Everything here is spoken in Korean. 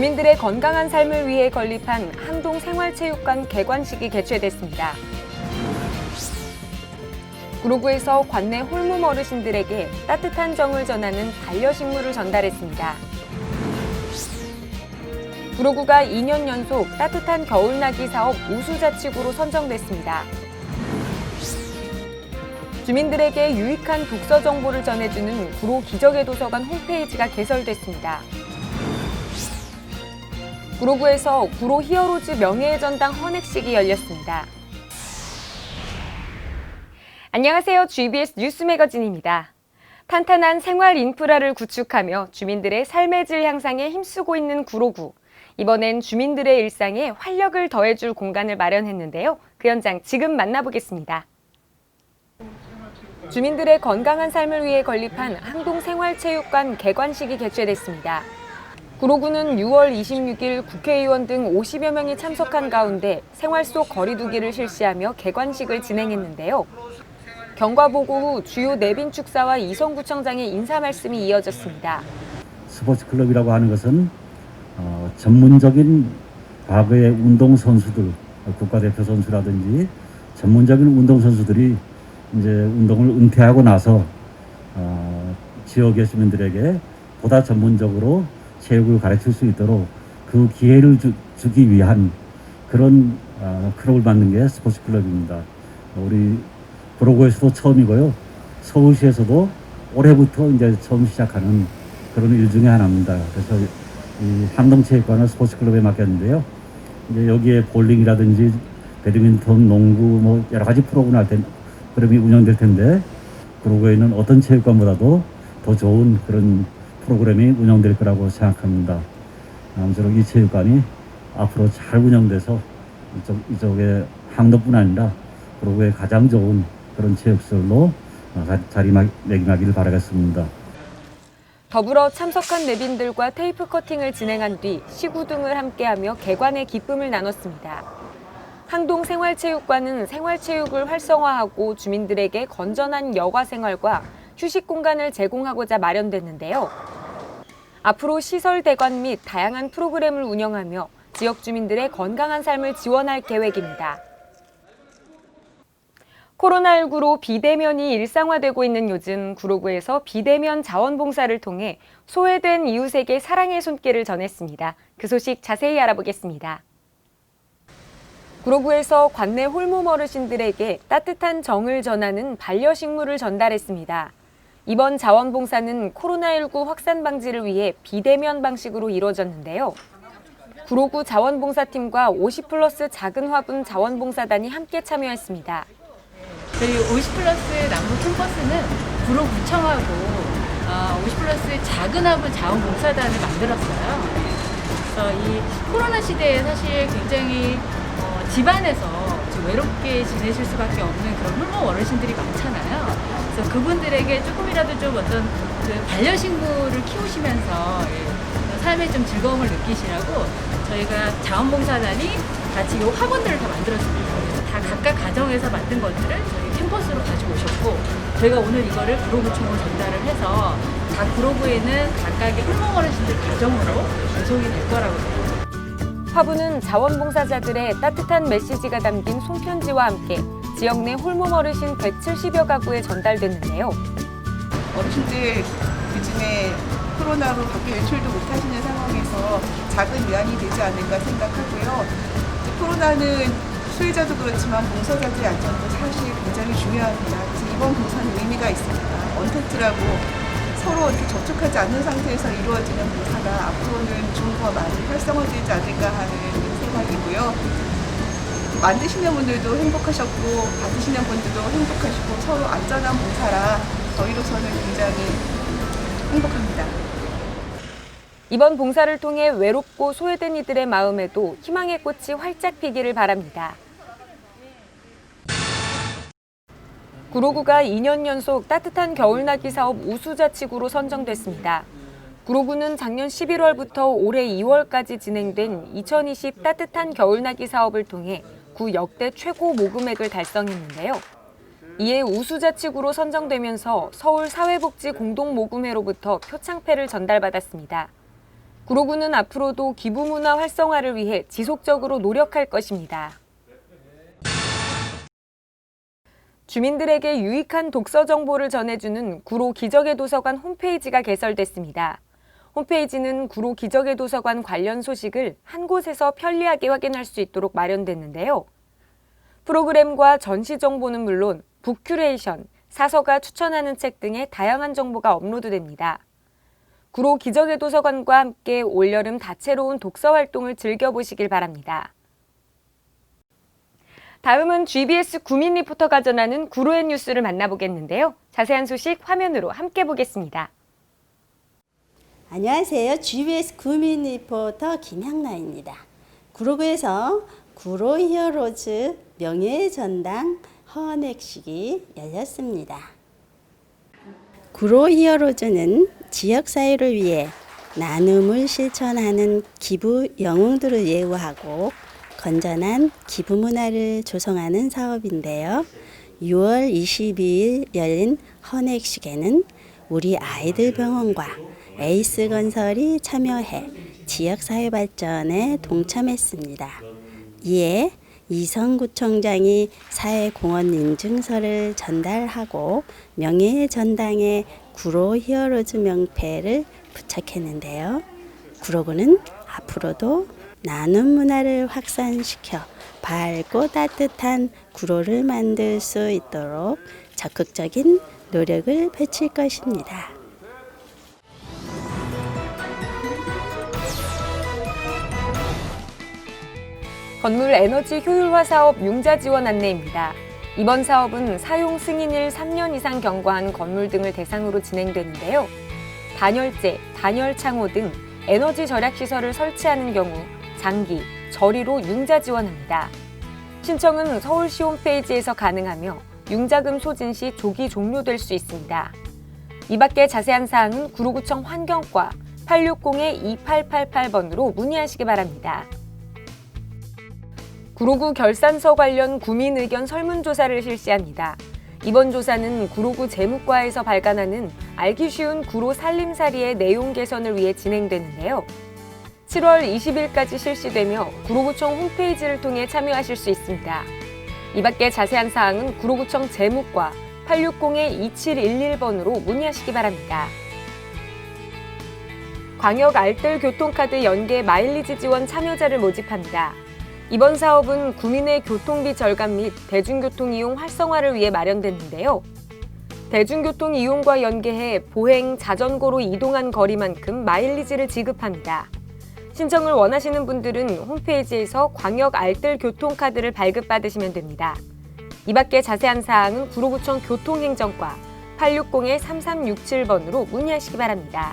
주민들의 건강한 삶을 위해 건립한 항동 생활체육관 개관식이 개최됐습니다. 구로구에서 관내 홀몸 어르신들에게 따뜻한 정을 전하는 반려식물을 전달했습니다. 구로구가 2년 연속 따뜻한 겨울나기 사업 우수자치구로 선정됐습니다. 주민들에게 유익한 독서 정보를 전해주는 구로 기적의 도서관 홈페이지가 개설됐습니다. 구로구에서 구로 히어로즈 명예의 전당 헌액식이 열렸습니다. 안녕하세요. GBS 뉴스 매거진입니다. 탄탄한 생활 인프라를 구축하며 주민들의 삶의 질 향상에 힘쓰고 있는 구로구. 이번엔 주민들의 일상에 활력을 더해줄 공간을 마련했는데요. 그 현장 지금 만나보겠습니다. 주민들의 건강한 삶을 위해 건립한 항동생활체육관 개관식이 개최됐습니다. 구로구는 6월 26일 국회의원 등 50여 명이 참석한 가운데 생활 속 거리두기를 실시하며 개관식을 진행했는데요. 경과 보고 후 주요 내빈 축사와 이성구청장의 인사 말씀이 이어졌습니다. 스포츠 클럽이라고 하는 것은 어, 전문적인 과거의 운동 선수들, 국가대표 선수라든지 전문적인 운동 선수들이 이제 운동을 은퇴하고 나서 어, 지역의 시민들에게 보다 전문적으로 체육을 가르칠 수 있도록 그 기회를 주, 주기 위한 그런 어, 클럽을 만든 게 스포츠 클럽입니다. 우리 브로거에서도 처음이고요. 서울시에서도 올해부터 이제 처음 시작하는 그런 일 중에 하나입니다. 그래서 이 항동체육관을 스포츠 클럽에 맡겼는데요. 이제 여기에 볼링이라든지 배드민턴, 농구 뭐 여러 가지 프로그램 할 텐, 그럼이 운영될 텐데 그러고에는 어떤 체육관보다도 더 좋은 그런 프로그램이 운영될 거라고 생각합니다. 아무쪼록 이 체육관이 앞으로 잘 운영돼서 이쪽, 이쪽에 항도뿐 아니라 그러고에 가장 좋은 그런 체육시설로 어, 자리매김하기를 바라겠습니다. 더불어 참석한 내빈들과 테이프 커팅을 진행한 뒤 시구 등을 함께하며 개관의 기쁨을 나눴습니다. 항동 생활체육관은 생활체육을 활성화하고 주민들에게 건전한 여가 생활과 휴식 공간을 제공하고자 마련됐는데요. 앞으로 시설 대관 및 다양한 프로그램을 운영하며 지역 주민들의 건강한 삶을 지원할 계획입니다. 코로나19로 비대면이 일상화되고 있는 요즘 구로구에서 비대면 자원봉사를 통해 소외된 이웃에게 사랑의 손길을 전했습니다. 그 소식 자세히 알아보겠습니다. 구로구에서 관내 홀몸 어르신들에게 따뜻한 정을 전하는 반려식물을 전달했습니다. 이번 자원봉사는 코로나19 확산 방지를 위해 비대면 방식으로 이루어졌는데요. 구로구 자원봉사팀과 50 플러스 작은 화분 자원봉사단이 함께 참여했습니다. 저희 50 플러스 남부 캠퍼스는 구로구청하고 어, 50 플러스 작은 화분 자원봉사단을 만들었어요. 그래서 이 코로나 시대에 사실 굉장히 어, 집안에서 좀 외롭게 지내실 수밖에 없는 그런 홀몸 어르신들이 많잖아요. 그래서 그분들에게 조금이라도 좀 어떤 그 반려식물을 키우시면서 예, 삶의 좀 즐거움을 느끼시라고 저희가 자원봉사단이 같이 이 화분들을 다 만들었습니다. 그래서 다 각각 가정에서 만든 것들을 저희 캠퍼스로 가지고 오셨고 저희가 오늘 이거를 구로구청으로 전달을 해서 각 구로구에는 각각의 홀몸 어르신들 가정으로 배송이 될 거라고 생각합니다. 화분은 자원봉사자들의 따뜻한 메시지가 담긴 손편지와 함께 지역 내 홀몸 어르신 170여 가구에 전달됐는데요. 어르신들 요즘에 코로나로 밖에 외출도 못 하시는 상황에서 작은 위안이 되지 않을까 생각하고요. 코로나는 수혜자도 그렇지만 봉사자들의 안전도 사실 굉장히 중요합니다. 그래서 이번 봉사는 의미가 있습니다. 언택트라고 서로 이렇게 접촉하지 않는 상태에서 이루어지는 봉사가 앞으로는 좀더 많이 활성화되지 않을까 하는 생각이고요. 만드시는 분들도 행복하셨고 받으시는 분들도 행복하시고 서로 안전한 봉사라 저희로서는 굉장히 행복합니다. 이번 봉사를 통해 외롭고 소외된 이들의 마음에도 희망의 꽃이 활짝 피기를 바랍니다. 구로구가 2년 연속 따뜻한 겨울나기 사업 우수자치구로 선정됐습니다. 구로구는 작년 11월부터 올해 2월까지 진행된 2020 따뜻한 겨울나기 사업을 통해 구 역대 최고 모금액을 달성했는데요. 이에 우수자치구로 선정되면서 서울 사회복지 공동모금회로부터 표창패를 전달받았습니다. 구로구는 앞으로도 기부 문화 활성화를 위해 지속적으로 노력할 것입니다. 주민들에게 유익한 독서 정보를 전해주는 구로 기적의 도서관 홈페이지가 개설됐습니다. 홈페이지는 구로 기적의 도서관 관련 소식을 한 곳에서 편리하게 확인할 수 있도록 마련됐는데요. 프로그램과 전시 정보는 물론 북큐레이션, 사서가 추천하는 책 등의 다양한 정보가 업로드됩니다. 구로 기적의 도서관과 함께 올여름 다채로운 독서 활동을 즐겨보시길 바랍니다. 다음은 GBS 구민 리포터가 전하는 구로의 뉴스를 만나보겠는데요. 자세한 소식 화면으로 함께 보겠습니다. 안녕하세요. GBS 구민 리포터 김향나입니다. 구로구에서 구로 히어로즈 명예의 전당 헌액식이 열렸습니다. 구로 히어로즈는 지역 사회를 위해 나눔을 실천하는 기부 영웅들을 예우하고 건전한 기부 문화를 조성하는 사업인데요. 6월 22일 열린 헌액식에는 우리 아이들 병원과 에이스 건설이 참여해 지역 사회 발전에 동참했습니다. 이에 이성구청장이 사회공헌 인증서를 전달하고 명예의 전당에 구로 히어로즈 명패를 부착했는데요. 구로구는 앞으로도 나눔 문화를 확산시켜 밝고 따뜻한 구로를 만들 수 있도록 적극적인 노력을 펼칠 것입니다. 건물 에너지 효율화 사업 융자 지원 안내입니다. 이번 사업은 사용 승인을 3년 이상 경과한 건물 등을 대상으로 진행되는데요. 단열재, 단열 창호 등 에너지 절약 시설을 설치하는 경우 장기, 저리로 융자 지원합니다. 신청은 서울시 홈페이지에서 가능하며 융자금 소진 시 조기 종료될 수 있습니다. 이 밖에 자세한 사항은 구로구청 환경과 860-2888번으로 문의하시기 바랍니다. 구로구 결산서 관련 구민 의견 설문조사를 실시합니다. 이번 조사는 구로구 재무과에서 발간하는 알기 쉬운 구로 살림살이의 내용 개선을 위해 진행되는데요. 7월 20일까지 실시되며 구로구청 홈페이지를 통해 참여하실 수 있습니다. 이 밖에 자세한 사항은 구로구청 재무과 860-2711번으로 문의하시기 바랍니다. 광역 알뜰 교통카드 연계 마일리지 지원 참여자를 모집합니다. 이번 사업은 구민의 교통비 절감 및 대중교통 이용 활성화를 위해 마련됐는데요. 대중교통 이용과 연계해 보행, 자전거로 이동한 거리만큼 마일리지를 지급합니다. 신청을 원하시는 분들은 홈페이지에서 광역 알뜰 교통카드를 발급받으시면 됩니다. 이 밖에 자세한 사항은 구로구청 교통행정과 860-3367번으로 문의하시기 바랍니다.